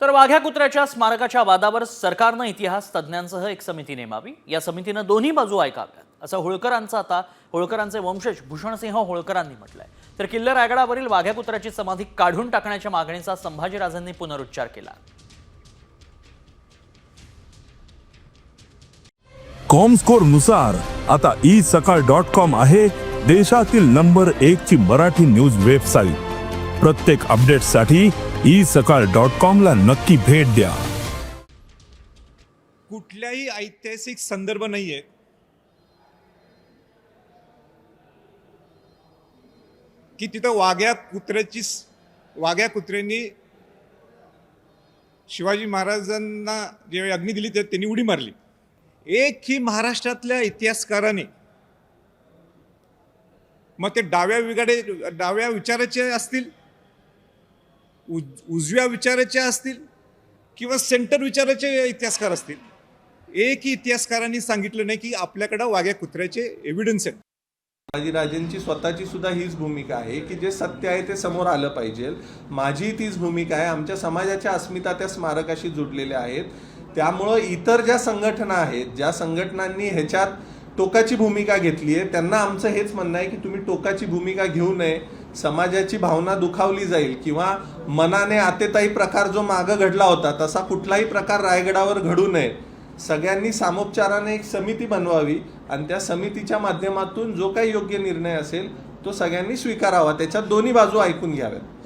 तर वाघ्या कुत्र्याच्या स्मारकाच्या वादावर सरकारनं इतिहास तज्ज्ञांसह एक समिती नेमावी. या समितीनं दोन्ही बाजू ऐकाव्यात. असं होळकरांचं आता होळकरांचे वंशज भूषणसिंह होळकरांनी म्हटलंय. तर किल्ले रायगडावरील वाघ्या कुत्र्याची समाधी काढून टाकण्याच्या मागणीचा संभाजीराजांनी पुनरुच्चार केला. कॉमस्कोरनुसार आता ई सकाळ डॉट कॉम आहे देशातील नंबर एक ची मराठी न्यूज वेबसाईट प्रत्येक अपडेटसाठी ई सकाळ डॉट कॉमला नक्की भेट द्या. कुठल्याही ऐतिहासिक संदर्भ नाहीये. की तिथं वाघ्या कुत्र्याची वाघ्या कुत्र्यांनी शिवाजी महाराजांना ज्यावेळी अग्नी दिली ते त्यांनी उडी मारली. एक ही महाराष्ट्रातल्या इतिहासकाराने मग ते डाव्या विगाडे डाव्या विचाराचे असतील? उज उजव्या विचाराचे असतील किंवा सेंटर विचाराचे इतिहासकार असतील. एकही इतिहासकारांनी सांगितलं नाही की आपल्याकडं वाघ्या कुत्र्याचे एव्हिडन्स आहेत. राजेंची स्वतःची सुद्धा हीच भूमिका आहे की जे सत्य आहे ते समोर आलं पाहिजे. माझी तीच भूमिका आहे. आमच्या समाजाच्या अस्मिता त्या स्मारकाशी जुडलेल्या आहेत. त्यामुळं इतर ज्या संघटना आहेत ज्या संघटनांनी ह्याच्यात टोकाची भूमिका घेतली आहे त्यांना आमचं हेच म्हणणं आहे की तुम्ही टोकाची भूमिका घेऊ नये. समाजाची भावना दुखावली जाईल किंवा मनाने आतेताई प्रकार जो मागं घडला होता तसा कुठलाही प्रकार रायगडावर घडू नये. सगळ्यांनी सामोपचाराने एक समिती बनवावी आणि त्या समितीच्या माध्यमातून जो काही योग्य निर्णय असेल तो सगळ्यांनी स्वीकारावा. त्याच्यात दोन्ही बाजू ऐकून घ्याव्यात.